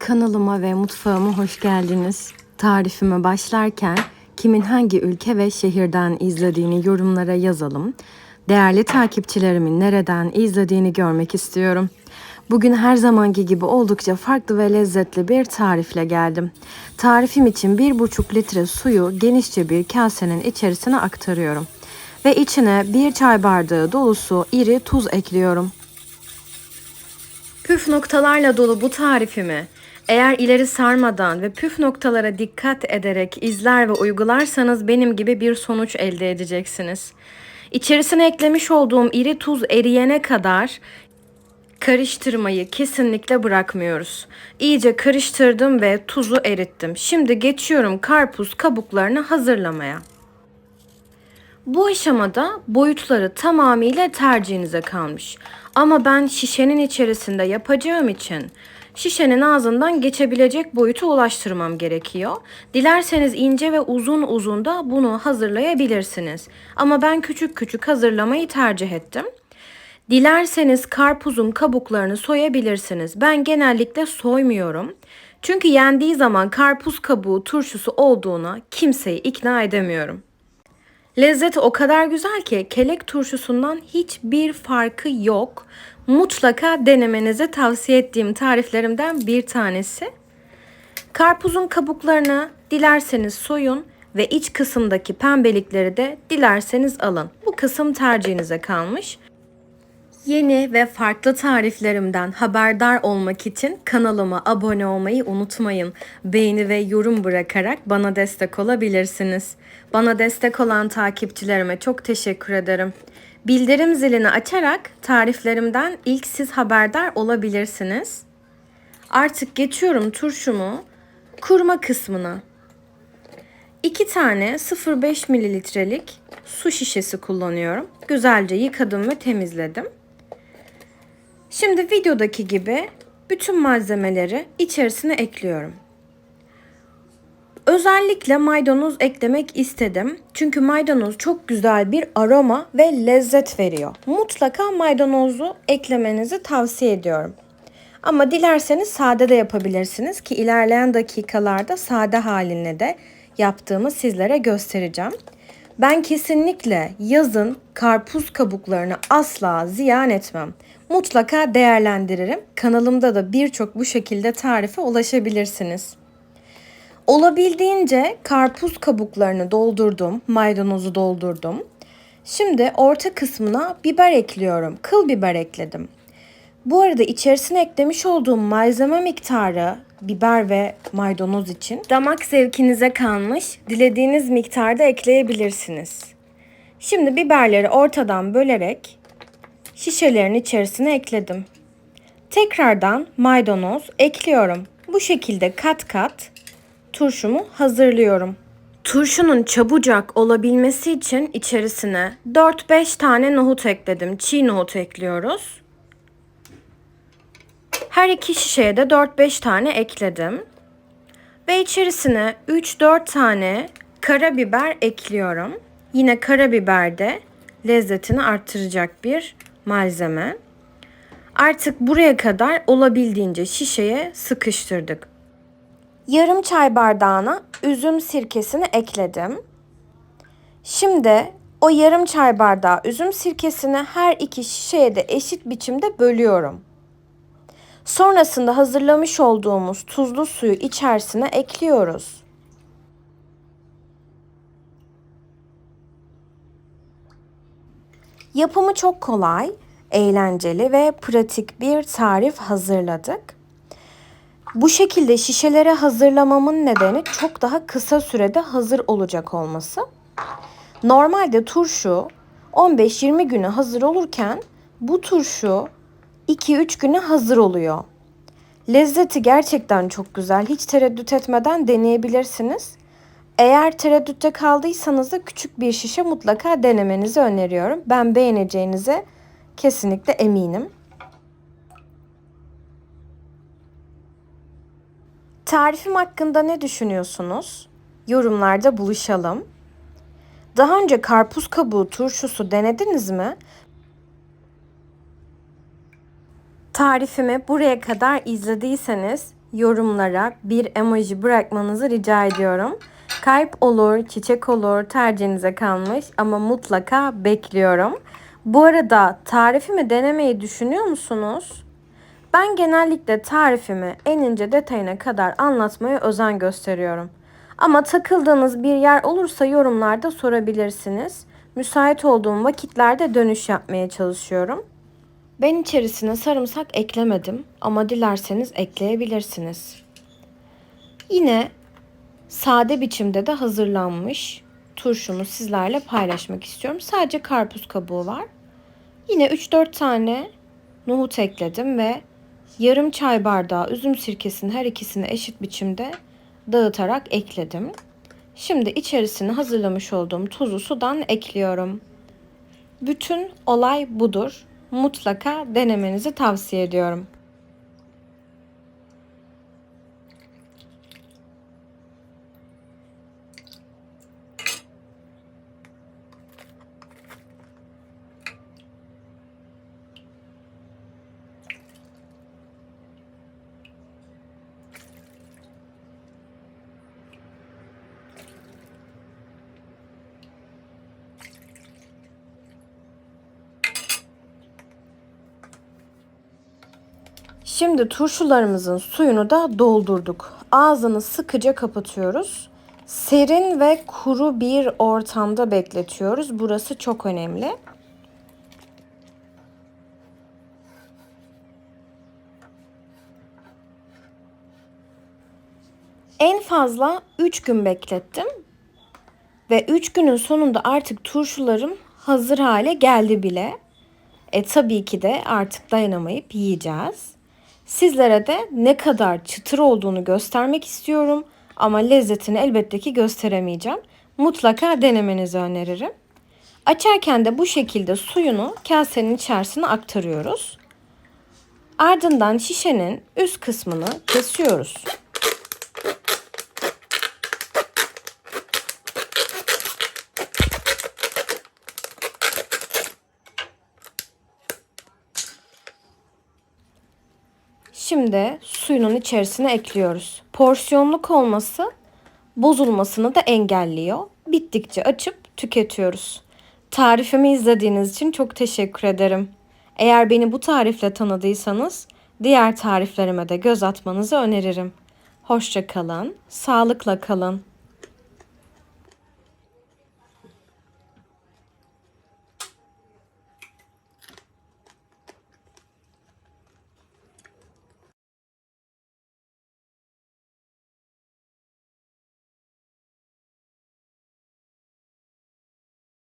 Kanalıma ve mutfağıma hoş geldiniz. Tarifime başlarken kimin hangi ülke ve şehirden izlediğini yorumlara yazalım. Değerli takipçilerimin nereden izlediğini görmek istiyorum. Bugün her zamanki gibi oldukça farklı ve lezzetli bir tarifle geldim. Tarifim için 1,5 litre suyu genişçe bir kasenin içerisine aktarıyorum. Ve içine bir çay bardağı dolusu iri tuz ekliyorum. Püf noktalarla dolu bu tarifimi eğer ileri sarmadan ve püf noktalara dikkat ederek izler ve uygularsanız benim gibi bir sonuç elde edeceksiniz. İçerisine eklemiş olduğum iri tuz eriyene kadar karıştırmayı kesinlikle bırakmıyoruz. İyice karıştırdım ve tuzu erittim. Şimdi geçiyorum karpuz kabuklarını hazırlamaya. Bu aşamada boyutları tamamıyla tercihinize kalmış. Ama ben şişenin içerisinde yapacağım için şişenin ağzından geçebilecek boyuta ulaştırmam gerekiyor. Dilerseniz ince ve uzun uzun da bunu hazırlayabilirsiniz. Ama ben küçük küçük hazırlamayı tercih ettim. Dilerseniz karpuzun kabuklarını soyabilirsiniz. Ben genellikle soymuyorum. Çünkü yendiği zaman karpuz kabuğu turşusu olduğuna kimseyi ikna edemiyorum. Lezzeti o kadar güzel ki kelek turşusundan hiçbir farkı yok. Mutlaka denemenizi tavsiye ettiğim tariflerimden bir tanesi. Karpuzun kabuklarını dilerseniz soyun ve iç kısımdaki pembelikleri de dilerseniz alın. Bu kısım tercihinize kalmış. Yeni ve farklı tariflerimden haberdar olmak için kanalıma abone olmayı unutmayın. Beğeni ve yorum bırakarak bana destek olabilirsiniz. Bana destek olan takipçilerime çok teşekkür ederim. Bildirim zilini açarak tariflerimden ilk siz haberdar olabilirsiniz. Artık geçiyorum turşumu kurma kısmına. 2 tane 0,5 mililitrelik su şişesi kullanıyorum. Güzelce yıkadım ve temizledim. Şimdi videodaki gibi bütün malzemeleri içerisine ekliyorum. Özellikle maydanoz eklemek istedim. Çünkü maydanoz çok güzel bir aroma ve lezzet veriyor. Mutlaka maydanozu eklemenizi tavsiye ediyorum. Ama dilerseniz sade de yapabilirsiniz ki ilerleyen dakikalarda sade halini de yaptığımı sizlere göstereceğim. Ben kesinlikle yazın karpuz kabuklarını asla ziyan etmem. Mutlaka değerlendiririm. Kanalımda da birçok bu şekilde tarife ulaşabilirsiniz. Olabildiğince karpuz kabuklarını doldurdum, maydanozu doldurdum. Şimdi orta kısmına biber ekliyorum. Kıl biber ekledim. Bu arada içerisine eklemiş olduğum malzeme miktarı biber ve maydanoz için damak zevkinize kalmış. Dilediğiniz miktarda ekleyebilirsiniz. Şimdi biberleri ortadan bölerek şişelerin içerisine ekledim. Tekrardan maydanoz ekliyorum. Bu şekilde kat kat turşumu hazırlıyorum. Turşunun çabucak olabilmesi için içerisine 4-5 tane nohut ekledim. Çiğ nohut ekliyoruz. Her iki şişeye de 4-5 tane ekledim. Ve içerisine 3-4 tane karabiber ekliyorum. Yine karabiber de lezzetini arttıracak bir malzeme. Artık buraya kadar olabildiğince şişeye sıkıştırdık. Yarım çay bardağına üzüm sirkesini ekledim. Şimdi o yarım çay bardağı üzüm sirkesini her iki şişeye de eşit biçimde bölüyorum. Sonrasında hazırlamış olduğumuz tuzlu suyu içerisine ekliyoruz. Yapımı çok kolay, eğlenceli ve pratik bir tarif hazırladık. Bu şekilde şişelere hazırlamamın nedeni çok daha kısa sürede hazır olacak olması. Normalde turşu 15-20 güne hazır olurken bu turşu 2-3 güne hazır oluyor. Lezzeti gerçekten çok güzel. Hiç tereddüt etmeden deneyebilirsiniz. Eğer tereddütte kaldıysanız da küçük bir şişe mutlaka denemenizi öneriyorum. Ben beğeneceğinize kesinlikle eminim. Tarifim hakkında ne düşünüyorsunuz? Yorumlarda buluşalım. Daha önce karpuz kabuğu turşusu denediniz mi? Tarifimi buraya kadar izlediyseniz yorumlara bir emoji bırakmanızı rica ediyorum. Kalp olur, çiçek olur tercihinize kalmış ama mutlaka bekliyorum. Bu arada tarifimi denemeyi düşünüyor musunuz? Ben genellikle tarifimi en ince detayına kadar anlatmaya özen gösteriyorum. Ama takıldığınız bir yer olursa yorumlarda sorabilirsiniz. Müsait olduğum vakitlerde dönüş yapmaya çalışıyorum. Ben içerisine sarımsak eklemedim ama dilerseniz ekleyebilirsiniz. Yine sade biçimde de hazırlanmış turşumu sizlerle paylaşmak istiyorum. Sadece karpuz kabuğu var. Yine 3-4 tane nohut ekledim ve yarım çay bardağı üzüm sirkesinin her ikisini eşit biçimde dağıtarak ekledim. Şimdi içerisine hazırlamış olduğum tuzu sudan ekliyorum. Bütün olay budur. Mutlaka denemenizi tavsiye ediyorum. Şimdi turşularımızın suyunu da doldurduk. Ağzını sıkıca kapatıyoruz. Serin ve kuru bir ortamda bekletiyoruz. Burası çok önemli. En fazla 3 gün beklettim. Ve 3 günün sonunda artık turşularım hazır hale geldi bile. E tabii ki de artık dayanamayıp yiyeceğiz. Sizlere de ne kadar çıtır olduğunu göstermek istiyorum ama lezzetini elbette ki gösteremeyeceğim. Mutlaka denemenizi öneririm. Açarken de bu şekilde suyunu kasenin içerisine aktarıyoruz. Ardından şişenin üst kısmını kesiyoruz. Şimdi suyunun içerisine ekliyoruz. Porsiyonluk olması bozulmasını da engelliyor. Bittikçe açıp tüketiyoruz. Tarifimi izlediğiniz için çok teşekkür ederim. Eğer beni bu tarifle tanıdıysanız diğer tariflerime de göz atmanızı öneririm. Hoşça kalın, sağlıkla kalın.